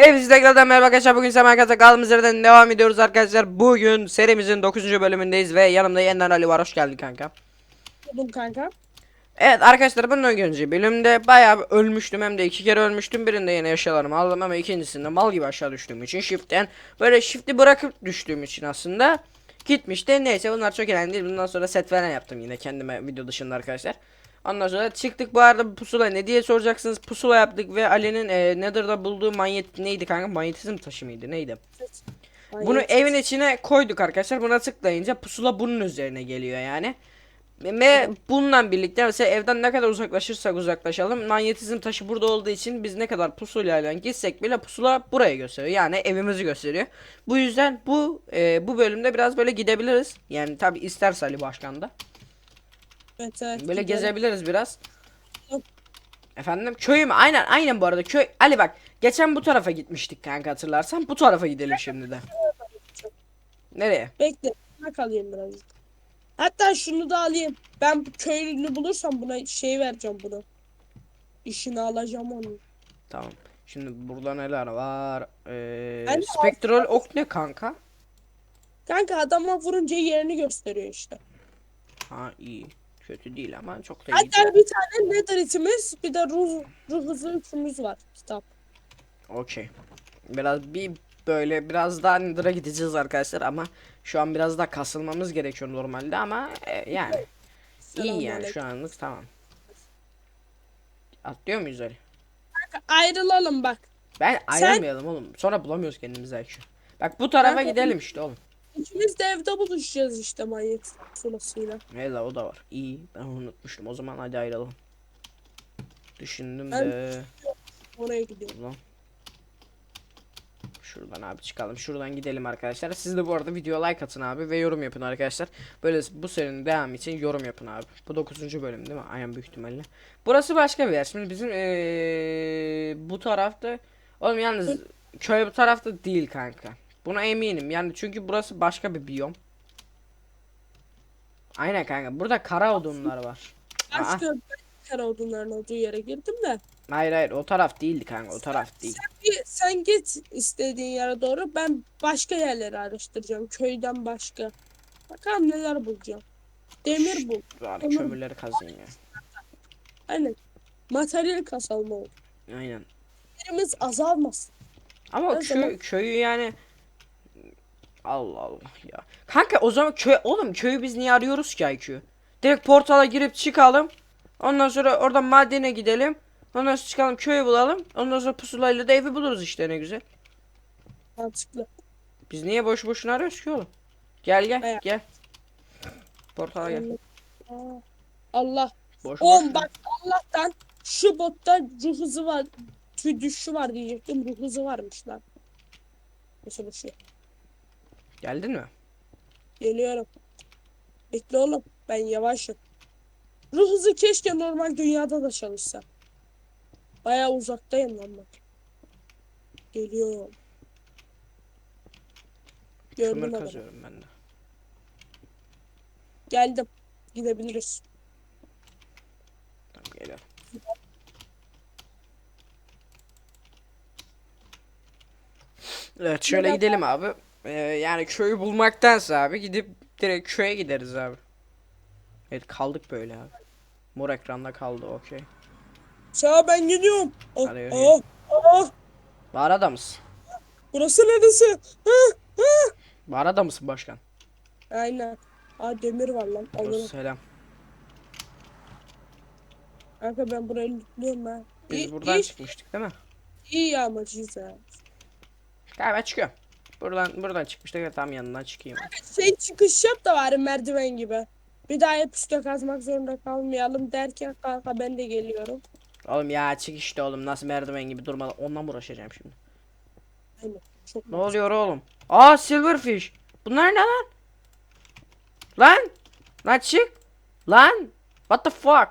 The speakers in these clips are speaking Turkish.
Hepinize tekrardan merhaba arkadaşlar. Bugün Semen Kata kaldığımız yerden devam ediyoruz arkadaşlar. Bugün serimizin 9. bölümündeyiz ve yanımda yeniden Ali var. Hoş geldin kanka. Buldum kanka. Evet arkadaşlar bundan önce bölümde bayağı ölmüştüm hem de iki kere ölmüştüm. Birinde yine eşyalarımı aldım ama ikincisinde mal gibi aşağı düştüğüm için shift'ten böyle shift'i bırakıp düştüğüm için aslında gitmişti. Neyse bunlar çok önemli değil. Bundan sonra set falan yaptım yine kendime video dışında arkadaşlar. Ondan sonra çıktık bu arada pusula ne diye soracaksınız. Pusula yaptık ve Ali'nin e, Nether'da bulduğu manyet neydi kanka? Manyetizm taşı mıydı? Neydi? Bunu Hayır. evin içine koyduk arkadaşlar. Buna tıklayınca pusula bunun üzerine geliyor yani. Ve bununla birlikte mesela evden ne kadar uzaklaşırsak uzaklaşalım manyetizm taşı burada olduğu için biz ne kadar pusulayla gitsek bile pusula buraya gösteriyor. Yani evimizi gösteriyor. Bu yüzden bu e, bu bölümde biraz böyle gidebiliriz. Yani tabi isterse Ali Başkan da. Evet, evet, Böyle gidelim. gezebiliriz biraz. Yok. Efendim köy mü? Aynen aynen bu arada köy. Ali bak geçen bu tarafa gitmiştik kanka hatırlarsan. Bu tarafa gidelim şimdi de. Nereye? Bekle. Bak alayım birazcık. Hatta şunu da alayım. Ben köylünü bulursam buna şey vereceğim bunu. İşini alacağım onu. Tamam. Şimdi burada neler var? Ee, spektral ok ne kanka? Kanka adama vurunca yerini gösteriyor işte. Ha iyi. Kötü değil ama çok da iyi. Hatta bir tane netherite'imiz bir de ruh, ruh hızı üçümüz var kitap. Okey. Biraz bir böyle biraz daha Nether'a gideceğiz arkadaşlar ama şu an biraz daha kasılmamız gerekiyor normalde ama e, yani iyi yani şu anlık tamam. Atlıyor muyuz öyle? Kanka ayrılalım bak. Ben Sen- ayrılmayalım oğlum. Sonra bulamıyoruz kendimizi belki. Bak bu tarafa Kanka, gidelim işte oğlum. İkimiz de evde buluşacağız işte manyet sulasıyla. Hela o da var. İyi ben unutmuştum. O zaman hadi ayrılalım. Düşündüm Ben- de. Oraya gidiyorum. Şuradan abi çıkalım. Şuradan gidelim arkadaşlar. Siz de bu arada video like atın abi ve yorum yapın arkadaşlar. Böyle bu serinin devamı için yorum yapın abi. Bu 9. bölüm değil mi? Aynen büyük ihtimalle. Burası başka bir yer. Şimdi bizim ee, bu tarafta Oğlum yalnız köy bu tarafta değil kanka. Buna eminim. Yani çünkü burası başka bir biyom. Aynen kanka. Burada kara odunlar var. Aa, Başka kara odunların olduğu yere girdim de. hayır hayır o taraf değildi kanka. O taraf değil. Bir, sen git istediğin yere doğru. Ben başka yerleri araştıracağım. Köyden başka. Bakalım neler bulacağım. Demir bul. Bari Tamam. kömürleri kazıyın ya. Aynen. Materyal kasalım olur. Aynen. Yerimiz azalmasın. Ama zaman- köyü yani Allah Allah ya. Kanka o zaman köy oğlum köyü biz niye arıyoruz ki IQ? Direkt portala girip çıkalım. Ondan sonra oradan madene gidelim. Ondan sonra çıkalım köyü bulalım. Ondan sonra pusulayla da evi buluruz işte ne güzel. Mantıklı. Biz niye boş boşuna arıyoruz ki oğlum? Gel gel Aya- gel. Portala gel. Allah. Boş Oğlum boş. bak Allah'tan şu botta ruh hızı var. Tüy düşüşü var diyecektim. Ruh hızı varmış lan. Mesela şu. Geldin mi? Geliyorum. Bekle oğlum. Ben yavaşım. Ruh hızı keşke normal dünyada da çalışsa. Baya uzaktayım lan bak. Geliyorum. Gördüm Kömür adamı. kazıyorum ben de. Geldim. Gidebiliriz. Tamam geliyorum. Evet şöyle Merhaba. gidelim abi. Ee, yani köyü bulmaktansa abi gidip direkt köye gideriz abi. Evet kaldık böyle abi. Mor ekranda kaldı okey. Sağ ben gidiyorum. Oh, Hadi oh, oh. Bağrada mısın? Burası neresi? Hı. Bağrada mısın başkan? Aynen. Aa demir var lan. Alırım. Selam. Kanka ben burayı lootluyorum ha. Biz İyi, buradan iyi, çıkmıştık değil mi? iyi yağmacıyız ha. Galiba çıkıyorum. Buradan buradan çıkmıştık tam yanından çıkayım. Şey çıkış yap da bari merdiven gibi. Bir daha üstte kazmak zorunda kalmayalım derken kanka ben de geliyorum. Oğlum ya çık işte oğlum nasıl merdiven gibi durmadan mı uğraşacağım şimdi? Aynen. Çok Ne oluyor oğlum? Aa silverfish. Bunlar ne lan? Lan! Lan çık! Lan! What the fuck?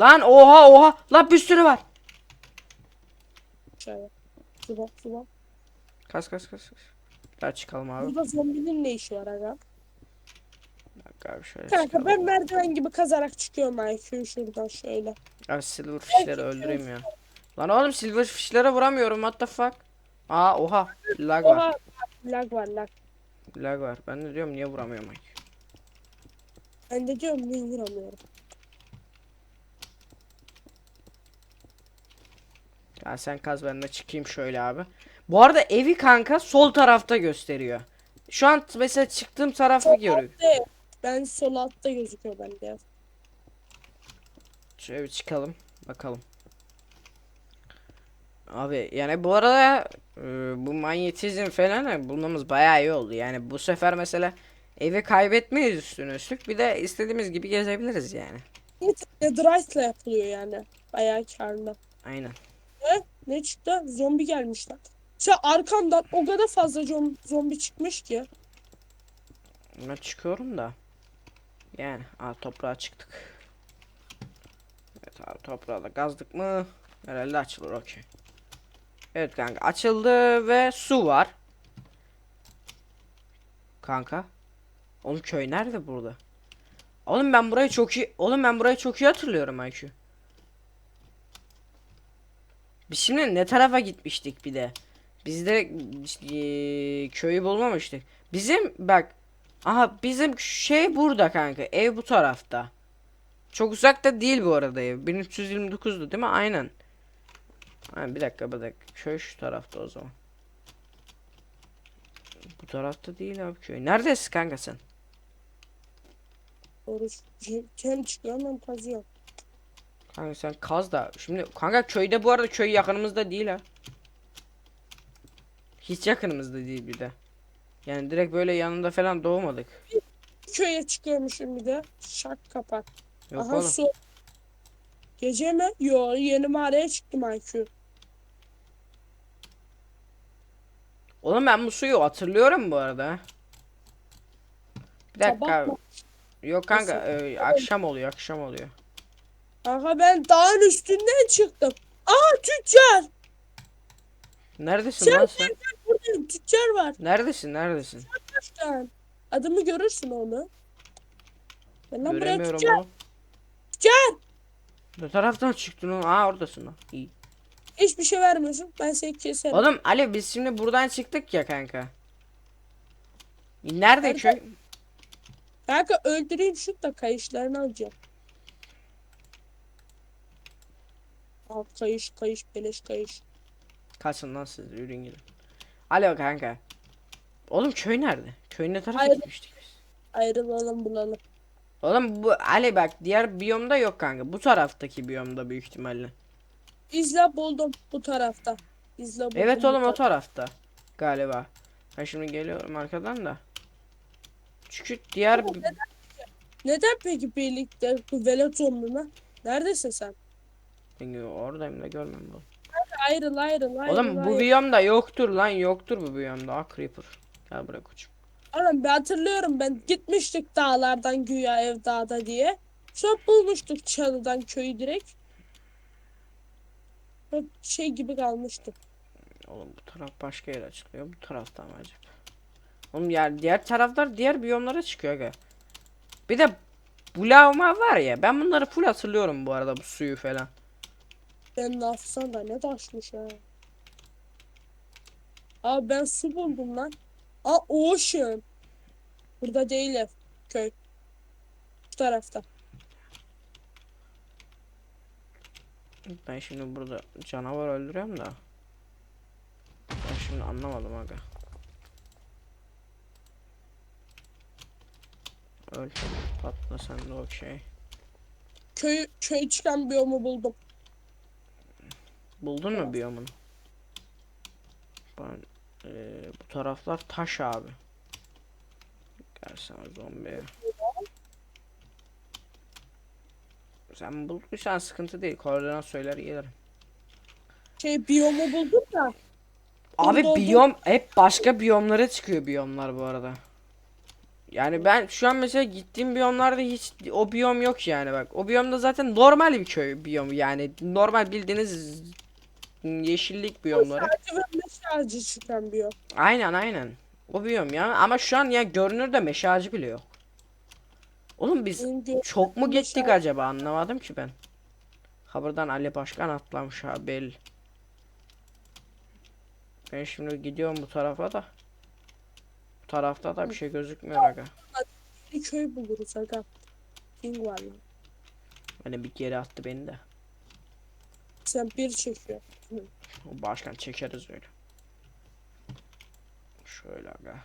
Lan oha oha! Lan bir sürü var. aşağıya. Sıvap sıvap. Kas kas kas. Daha çıkalım abi. Burada zombinin ne işi var aga? Dakika abi şöyle Kanka çıkalım. ben merdiven gibi kazarak çıkıyorum IQ şuradan şöyle. Abi silverfishleri öldüreyim ya. Lan oğlum silverfish'lere vuramıyorum what the fuck. Aa oha lag var. Lag var lag. Lag var. Ben de diyorum niye vuramıyorum IQ. Ben de diyorum niye vuramıyorum. Ya sen kaz ben de çıkayım şöyle abi. Bu arada evi kanka sol tarafta gösteriyor. Şu an mesela çıktığım tarafı görüyor. Altta, ben sol altta gözüküyor bende. Şöyle bir çıkalım. Bakalım. Abi yani bu arada e, bu manyetizm falan da bulmamız bayağı iyi oldu. Yani bu sefer mesela evi kaybetmeyiz üstüne üstlük. Bir de istediğimiz gibi gezebiliriz yani. Netherite'la yapılıyor yani. Bayağı karlı. Aynen. Ne? Ne çıktı? Zombi gelmişler. Sen arkamdan o kadar fazla zom- zombi çıkmış ki. Buna çıkıyorum da. Yani aa toprağa çıktık. Evet abi toprağa da gazdık mı? Herhalde açılır okey. Evet kanka açıldı ve su var. Kanka. Oğlum köy nerede burada? Oğlum ben burayı çok iyi Oğlum ben burayı çok iyi hatırlıyorum IQ. Biz şimdi ne tarafa gitmiştik bir de? Biz de eee, köyü bulmamıştık. Bizim bak Aha bizim şey burada kanka. Ev bu tarafta. Çok uzakta değil bu arada ev. 1329'du değil mi? Aynen. Ha, bir dakika bir dakika. Köy şu tarafta o zaman. Bu tarafta değil abi köy. Neredesin kanka sen? Doğru. Hem çıkıyor hem kazıyor. Kanka sen kaz da. Şimdi kanka köyde bu arada köy yakınımızda değil ha. Hiç yakınımızda değil bir de. Yani direkt böyle yanında falan doğmadık. Köye çıkıyormuşum bir de. Şak kapat. Yok Aha oğlum. su. Gece mi? Yo yeni mağaraya çıktım IQ. Oğlum ben bu suyu hatırlıyorum bu arada. Bir dakika. Sabah mı? Yok kanka e, akşam oluyor akşam oluyor. Aha ben dağın üstünden çıktım. Aa tüccar. Neredesin Sen lan sen? Buradayım tüccar var. Neredesin neredesin? Başkan. Adımı görürsün onu. Ben lan buraya Göremiyorum tüccar. oğlum. Tüccar. Ne taraftan çıktın oğlum? Aa oradasın lan. İyi. Hiçbir şey vermiyorsun. Ben seni keserim. Oğlum Ali biz şimdi buradan çıktık ya kanka. Nerede Nerede? köy? Kanka öldüreyim şu da kayışlarını alacağım. Al kayış kayış beleş kayış. Kaçın lan siz yürüyün gidin. Alo kanka. Oğlum köy nerede? Köy ne tarafa gitmiştik biz? Ayrılalım bulalım. Oğlum bu Ali bak diğer biyomda yok kanka. Bu taraftaki biyomda büyük ihtimalle. İzle buldum bu tarafta. İzle buldum. Evet bu oğlum o tarafta. tarafta. Galiba. Ben şimdi geliyorum arkadan da. Çünkü diğer Neden peki birlikte bu velet mi? Neredesin sen? Ben oradayım da görmem bu. Ayrıl ayrıl ayrıl. Oğlum bu ayrıl. biyomda yoktur lan yoktur bu biyomda. Ah creeper. Gel buraya koçum. Oğlum ben hatırlıyorum ben gitmiştik dağlardan güya ev dağda diye. Sonra bulmuştuk çalıdan köyü direkt. Hep şey gibi kalmıştı. Oğlum bu taraf başka yere çıkıyor. Bu taraftan mı acaba? Oğlum ya diğer taraflar diğer biyomlara çıkıyor aga. Bir de bu lavma var ya ben bunları full hatırlıyorum bu arada bu suyu falan. Ben hafızam da ne taşmış ha. Abi ben su buldum lan. Aa ocean. Burada değil ev. Köy. Bu tarafta. Ben şimdi burada canavar öldürüyorum da. Ben şimdi anlamadım aga. Öl. Patla sen de okey. Köy, köy çıkan biyomu buldum. Buldun mu biyomunu? Ben eee, bu taraflar taş abi. Gel sana zombi. Sen bulduysan sıkıntı değil. Koordinat söyler gelirim. Şey biyomu buldum da. Abi Burada biyom hep başka biyomlara çıkıyor biyomlar bu arada. Yani ben şu an mesela gittiğim biyomlarda hiç o biyom yok yani bak. O biyomda zaten normal bir köy biyomu yani normal bildiğiniz yeşillik biyomları. Sadece meşe ağacı çıkan biyom. Aynen aynen. O biyom ya ama şu an ya görünürde meşe ağacı bile yok. Oğlum biz Benim çok mu meşe gittik acaba anlamadım ki ben. Haberden Ali Başkan atlamış ha belli. Ben şimdi gidiyorum bu tarafa da. Bu tarafta da bir şey gözükmüyor aga. Bir köy buluruz aga. King var ya. Beni bir geri attı beni de. Sen bir çekiyor. O başkan çekeriz öyle. Şöyle aga.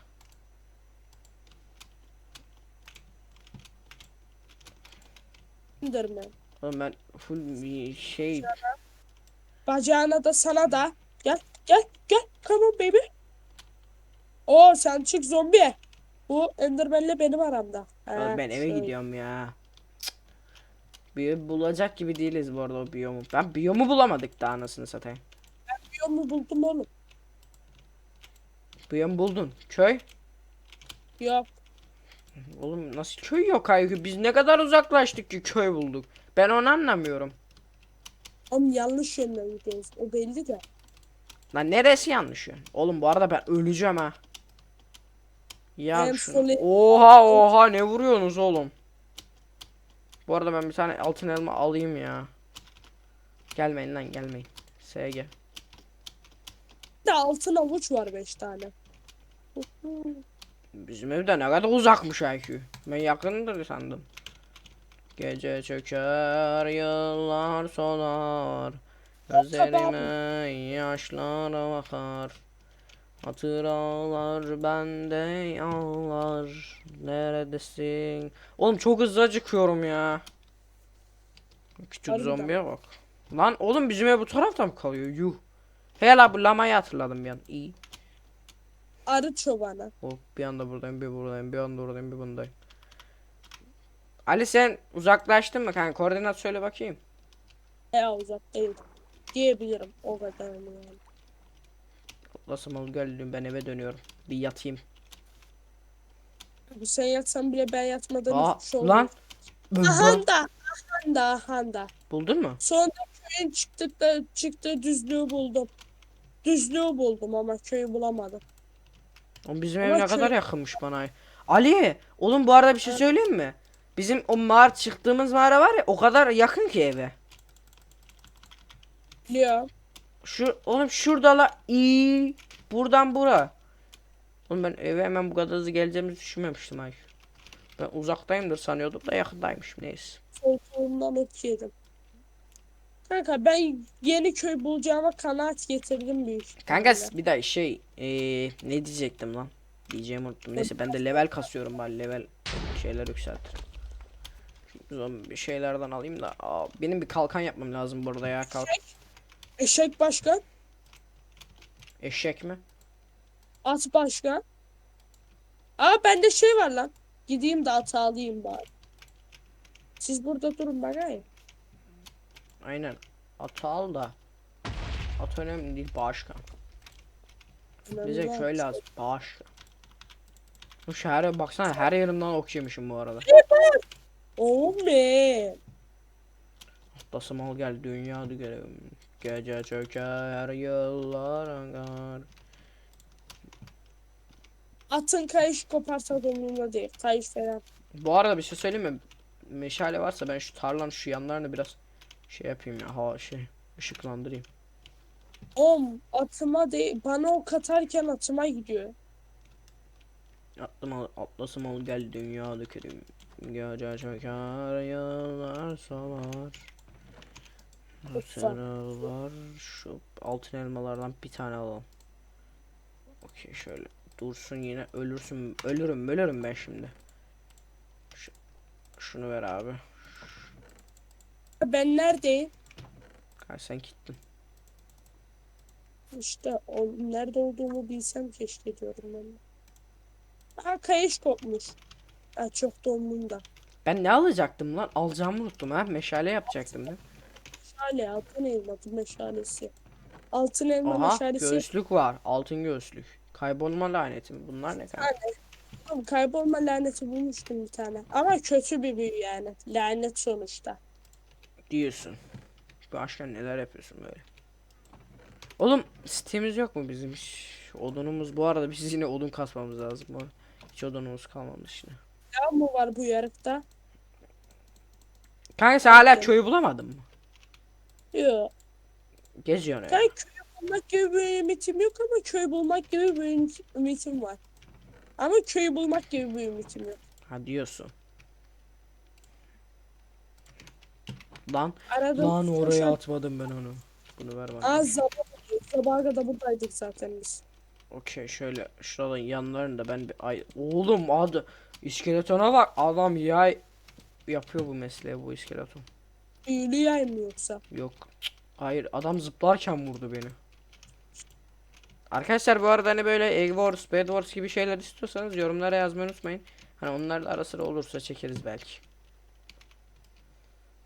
Enderman. Oğlum ben full bir şey Bacağına da sana da. Gel gel gel. Come on baby. Oo sen çık zombi. Bu Enderman'le benim aramda. Oğlum ben eve şöyle. gidiyorum ya. Bir bulacak gibi değiliz bu arada o biyomu. Ben biyomu bulamadık daha anasını satayım. Biyomu buldum oğlum. Biyom buldun. Köy. Yok. Oğlum nasıl köy yok Aykü? Biz ne kadar uzaklaştık ki köy bulduk. Ben onu anlamıyorum. Oğlum yanlış yönden gidiyoruz. O belli de. Lan neresi yanlış ya? Oğlum bu arada ben öleceğim ha. Ya şunu. Oha oha ne vuruyorsunuz oğlum? Bu arada ben bir tane altın elma alayım ya. Gelmeyin lan gelmeyin. SG. Bir de altın avuç var 5 tane. Bizim evde ne kadar uzakmış IQ. Ben yakındır sandım. Gece çöker yıllar solar. Gözlerime yaşlar bakar. Hatıralar bende ağlar. Neredesin? Oğlum çok hızlı acıkıyorum ya. Küçük Harbiden. zombiye bak. Lan oğlum bizim ev bu tarafta mı kalıyor? Yuh. He la bu lamayı hatırladım bir an. İyi. Arı çobanı. Oh, bir anda buradayım, bir buradayım, bir anda buradayım, bir bundayım. Ali sen uzaklaştın mı kanka? Koordinat söyle bakayım. E uzak değil. Diyebilirim. O kadar yani. Nasıl mal ben eve dönüyorum. Bir yatayım. Bu sen yatsan bile ben yatmadan Aa hiçbir şey lan. Ahanda. Ahanda. Ahanda. Buldun mu? Sonra köyün çıktıkta çıktığı düzlüğü buldum. Düzlüğü buldum ama köyü bulamadım. Oğlum bizim Ama ev ne köy- kadar yakınmış bana. Ali, oğlum bu arada bir şey söyleyeyim mi? Bizim o mağara çıktığımız mağara var ya o kadar yakın ki eve. Biliyorum. Şu oğlum şurada la iyi. Buradan bura. Oğlum ben eve hemen bu kadar hızlı geleceğimizi düşünmemiştim ay. Ben uzaktayımdır sanıyordum da yakındaymışım neyse. Koltuğumdan ok yedim. Kanka ben yeni köy bulacağıma kanaat getirdim büyük. Kanka bir daha şey eee, ne diyecektim lan? Diyeceğimi unuttum. Neyse ben de level kasıyorum bari level şeyler yükseltir. Bir şeylerden alayım da. Aa, benim bir kalkan yapmam lazım burada ya kalk. Eşek başkan. Eşek mi? At başkan. Aa bende şey var lan. Gideyim de atı alayım bari. Siz burada durun bakayım. Aynen. Atı al da. At önemli değil başkan. Bize Önemli köy lazım. Başkan. Bu şehre baksana her yerimden ok yemişim bu arada. Oh man. Atlası mal gel dünya görelim. Gece çöker yıllar akar. Atın kayış koparsa da umurumda değil. Kayış falan. Bu arada bir şey söyleyeyim mi? Meşale varsa ben şu tarlanın şu yanlarını biraz şey yapayım ya. Hava şey ışıklandırayım. Om atıma değil. Bana ok atarken atıma gidiyor. Atlım al, atlasım al gel dünya dökerim. Gece çöker yıllar solar. Sarılar şu altın elmalardan bir tane alalım. Okey şöyle dursun yine ölürsün ölürüm ölürüm ben şimdi. Şu, şunu ver abi. Ben neredeyim? Ha, sen gittin. İşte o, nerede olduğumu bilsem keşke diyorum ben. Aa kayış kopmuş. Aa, çok donduğunda. Ben ne alacaktım lan? Alacağımı unuttum ha. Meşale yapacaktım mi? Meşale altın elma meşalesi. Altın elma Aha meşalesi. göğüslük var. Altın göğüslük. Kaybolma laneti mi? Bunlar ne kanka? Tamam, Kaybolma laneti bulmuştum bir tane. Ama kötü bir büyü yani. Lanet sonuçta. Diyorsun. Başka neler yapıyorsun böyle? Oğlum sitemiz yok mu bizim? Şş, Odunumuz bu arada biz yine odun kasmamız lazım. Hiç odunumuz kalmamış şimdi. Ya mı var bu yarıkta? Kanka sen hala köyü bulamadın mı? Yok. Geziyorsun öyle. Ben köyü bulmak gibi bir ümitim yok ama köy bulmak gibi bir ümit- ümitim var. Ama köyü bulmak gibi bir ümitim yok. Ha diyorsun. Lan Arada lan oraya koşan- atmadım ben onu. Bunu ver bana. Aa sabah, sabaha kadar buradaydık zaten biz. Okey şöyle şuradan yanlarında ben bir ay oğlum adı iskeletona bak adam yay yapıyor bu mesleği bu iskeleton. Büyülü mı yoksa? Yok. Hayır adam zıplarken vurdu beni. Arkadaşlar bu arada hani böyle Egg Wars, Bed Wars gibi şeyler istiyorsanız yorumlara yazmayı unutmayın. Hani onlar da ara sıra olursa çekeriz belki.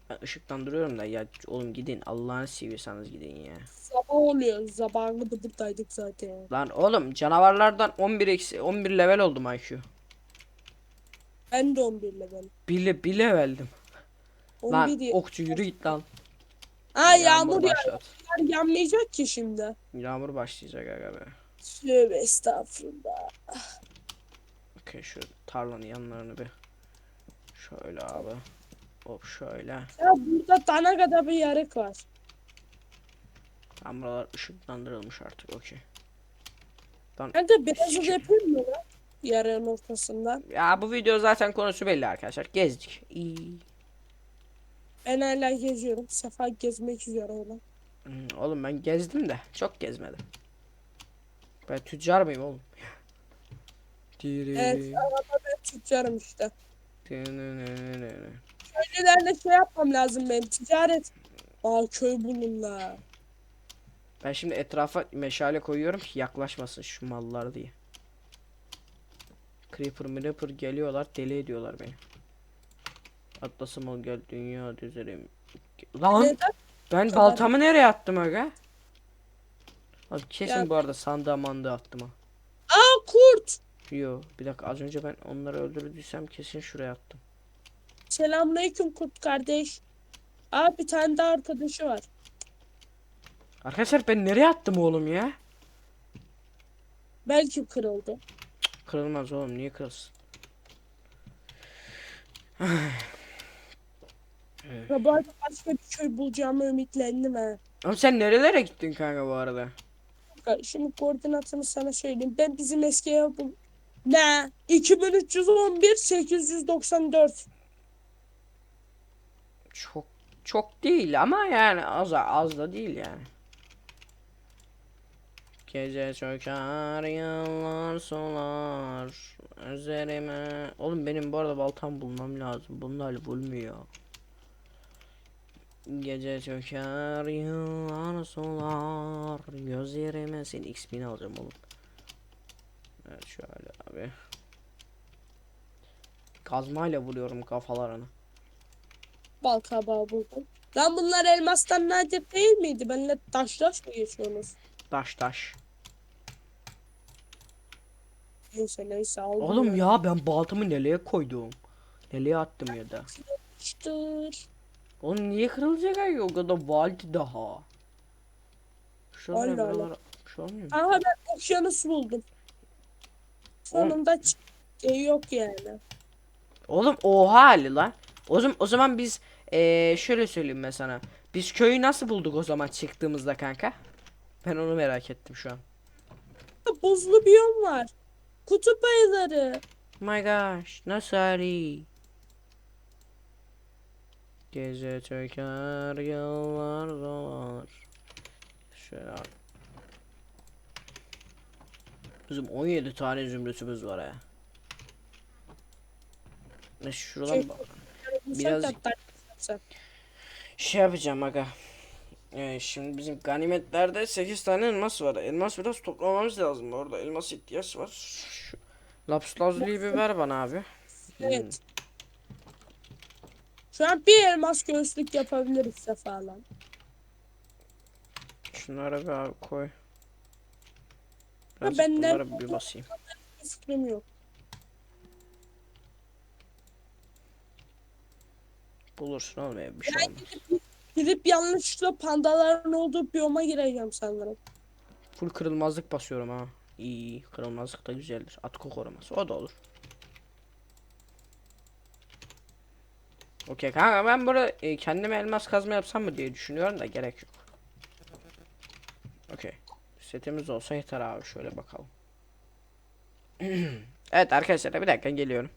Ben ışıklandırıyorum da ya oğlum gidin Allah'ını seviyorsanız gidin ya. Sabah oluyor. Sabahına da buradaydık zaten. Lan oğlum canavarlardan 11 eksi 11 level oldum IQ. Ben de 11 level. Bile bile leveldim. 11 Lan ye- okçu yürü git lan. Aa yağmur ya. başlat. Yanmayacak ki şimdi. Yağmur başlayacak aga be. Tövbe estağfurullah. Okey şu tarlanın yanlarını bir. Şöyle abi. Hop şöyle. Ya burada dana kadar bir yarık var. Tam buralar ışıklandırılmış artık okey. Lan Ben de biraz hızlı yapayım mı lan? Yarığın ortasından. ya bu video zaten konusu belli arkadaşlar. Gezdik. İyi. Ben hala geziyorum. Sefa gezmek üzere olan. Hmm, oğlum ben gezdim de çok gezmedim. Ben tüccar mıyım oğlum? Diri. Evet arada ben tüccarım işte. Köylülerle şey yapmam lazım benim. Ticaret. Aa köy bulunla. Ben şimdi etrafa meşale koyuyorum ki yaklaşmasın şu mallar diye. Creeper Creeper geliyorlar deli ediyorlar beni. Atlasım ol gel dünya düzelim. Lan Neden? ben baltamı nereye attım aga? Abi kesin Ya- bu arada sandığa mandığa attım ha. Aa kurt. Yo bir dakika az önce ben onları öldürdüysem kesin şuraya attım. Selamünaleyküm kurt kardeş. Aa bir tane daha arkadaşı var. Arkadaşlar ben nereye attım oğlum ya? Belki kırıldı. Kırılmaz oğlum niye kırılsın? Bu arada başka bir köy bulacağımı ümitlendim ha. Oğlum sen nerelere gittin kanka bu arada? Şimdi koordinatını sana söyleyeyim. Ben bizim eski ev bul... Ne? 2311 894. Çok çok değil ama yani az az da değil yani. Gece çöker yıllar solar üzerime. Oğlum benim bu arada baltam bulmam lazım. Bunlar bulmuyor. Gece çöker yıllar solar gözlerime senin XP'ni alacağım oğlum. Evet şöyle abi. Kazmayla vuruyorum kafalarını. Bal kabağı buldum. Lan bunlar elmastan nadir değil miydi? Benimle taş taş mı geçiyorsunuz? Taş taş. Neyse neyse aldım. Oğlum ya ben baltamı nereye koydum? Nereye attım ya da? Yapıştır. Oğlum niye kırılacak ay o kadar valdi daha. Şöyle Allah Allah. buralara şey olmuyor mu? Aha ben okyanus buldum. Sonunda şey yok yani. Oğlum oha Ali lan. O zaman o zaman biz eee, şöyle söyleyeyim ben sana. Biz köyü nasıl bulduk o zaman çıktığımızda kanka? Ben onu merak ettim şu an. Buzlu biyom var. Kutup ayıları. My gosh nasıl Ali? Gece çöker yıllar dolar. Şöyle al. Bizim 17 tane zümrütümüz var ya. Ne şuradan Şey- bak. Biraz... Şey yapacağım aga. Ee, şimdi bizim ganimetlerde 8 tane elmas var. Elmas biraz toplamamız lazım. Orada elmas ihtiyaç var. Şu lapis lazuli bir ver bana abi. Evet. Şu an bir elmas göğüslük yapabiliriz sefalan. Şunları bir abi koy. Ha, Birazcık ben bunları bir basayım. Fikrim yok. Bulursun oğlum ya, bir şey olmaz. gidip, gidip yanlışlıkla pandaların olduğu biyoma gireceğim sanırım. Full kırılmazlık basıyorum ha. İyi iyi kırılmazlık da güzeldir. Atko koruması o da olur. Okey kanka ben burada e, kendime elmas kazma yapsam mı diye düşünüyorum da gerek yok. Okey. Setimiz olsa yeter abi şöyle bakalım. evet arkadaşlar bir dakika geliyorum.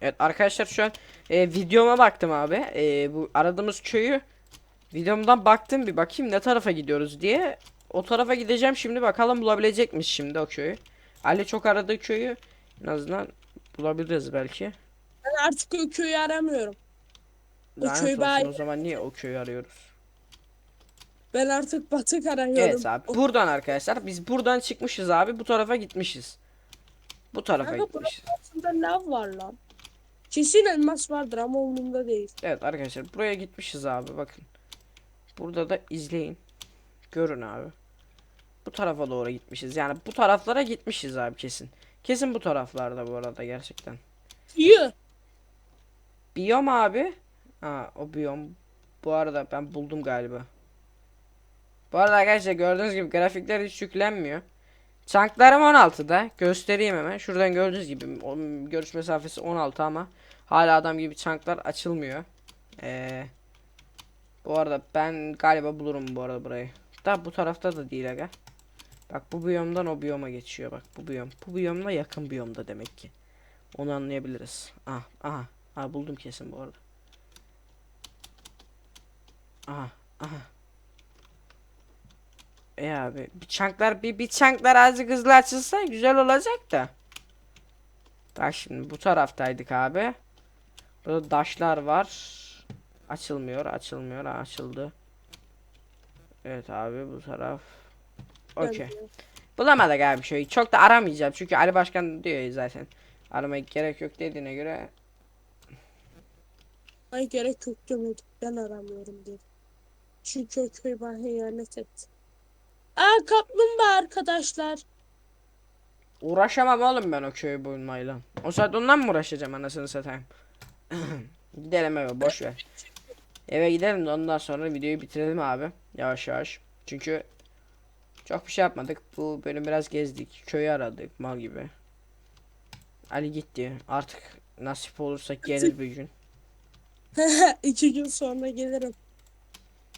Evet arkadaşlar şu an e, videoma baktım abi. E, bu aradığımız köyü videomdan baktım bir bakayım ne tarafa gidiyoruz diye. O tarafa gideceğim şimdi bakalım bulabilecekmiş şimdi o köyü. Ali çok aradığı köyü en azından bulabiliriz belki. Ben artık o köyü aramıyorum. O Lanet köy olsun, bayağı- o zaman niye o köyü arıyoruz? Ben artık batık arıyorum. Evet abi buradan arkadaşlar biz buradan çıkmışız abi bu tarafa gitmişiz. Bu tarafa Kanka, gitmişiz. Aslında lav var lan. Kesin elmas vardır ama umurumda değil. Evet arkadaşlar buraya gitmişiz abi bakın. Burada da izleyin. Görün abi. Bu tarafa doğru gitmişiz. Yani bu taraflara gitmişiz abi kesin. Kesin bu taraflarda bu arada gerçekten. Yuh. Biyom abi. Ha o biyom. Bu arada ben buldum galiba. Bu arada arkadaşlar gördüğünüz gibi grafikler hiç yüklenmiyor. Çanklarım 16'da. Göstereyim hemen. Şuradan gördüğünüz gibi görüş mesafesi 16 ama hala adam gibi çanklar açılmıyor. Ee, bu arada ben galiba bulurum bu arada burayı. Da bu tarafta da değil aga. Bak bu biyomdan o biyoma geçiyor bak bu biyom. Bu biyomla yakın biyomda demek ki. Onu anlayabiliriz. Ah, aha. Ha buldum kesin bu arada. Aha, aha. E abi bir çanklar bir bir çanklar azıcık hızlı açılsa güzel olacak da. Bak şimdi bu taraftaydık abi. Burada daşlar var. Açılmıyor, açılmıyor. Açıldı. Evet abi bu taraf. Okey. Bulamadık abi şeyi. Çok da aramayacağım çünkü Ali Başkan diyor zaten. Aramaya gerek yok dediğine göre Ay gerek yok demedim. Ben aramıyorum dedim. Çünkü o köy bana ihanet etti. Aa kaplumbağa arkadaşlar. Uğraşamam oğlum ben o köyü bulmayla. O saat ondan mı uğraşacağım anasını satayım? gidelim eve boş ver. Eve gidelim de ondan sonra videoyu bitirelim abi. Yavaş yavaş. Çünkü çok bir şey yapmadık. Bu bölüm biraz gezdik. Köyü aradık mal gibi. Ali gitti. Artık nasip olursa gelir bir gün. İki gün sonra gelirim.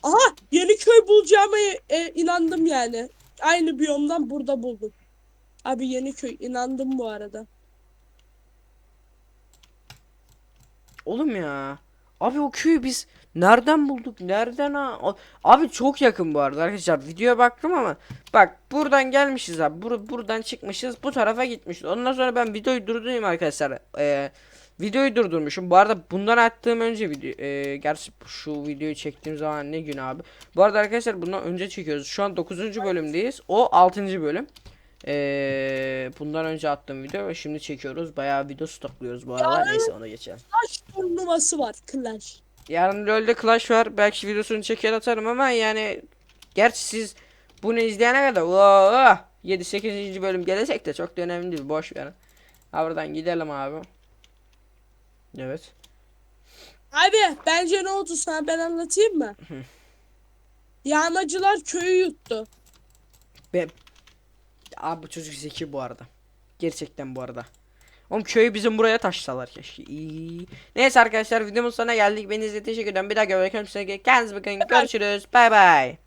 Aha yeni köy bulacağıma e, inandım yani. Aynı biyomdan burada buldum. Abi yeni köy inandım bu arada. Oğlum ya. Abi o köyü biz nereden bulduk? Nereden ha? Abi çok yakın bu arada arkadaşlar. Videoya baktım ama bak buradan gelmişiz abi. Bur buradan çıkmışız. Bu tarafa gitmişiz. Ondan sonra ben videoyu durdurayım arkadaşlar. Ee, videoyu durdurmuşum. Bu arada bundan attığım önce video ee, gerçi şu videoyu çektiğim zaman ne gün abi. Bu arada arkadaşlar bundan önce çekiyoruz. Şu an 9. bölümdeyiz. O 6. bölüm. Ee, bundan önce attığım video ve şimdi çekiyoruz. Bayağı video stokluyoruz bu aralar. Neyse ona geçelim. Taş turnuvası var Clash. Yarın LoL'de Clash var. Belki videosunu çeker atarım ama yani gerçi siz bunu izleyene kadar oo, 7 8. bölüm gelecek de çok da önemli değil. Boş verin. Ha buradan gidelim abi. Evet. Abi bence ne oldu sana ben anlatayım mı? Yağmacılar köyü yuttu. Be Abi bu çocuk zeki bu arada. Gerçekten bu arada. Oğlum köyü bizim buraya taşısalar keşke. İyi. Neyse arkadaşlar videomuz sonuna geldik. Beni izlediğiniz için teşekkür ederim. Bir daha görüşmek üzere. Kendinize bakın. Görüşürüz. Bay bay.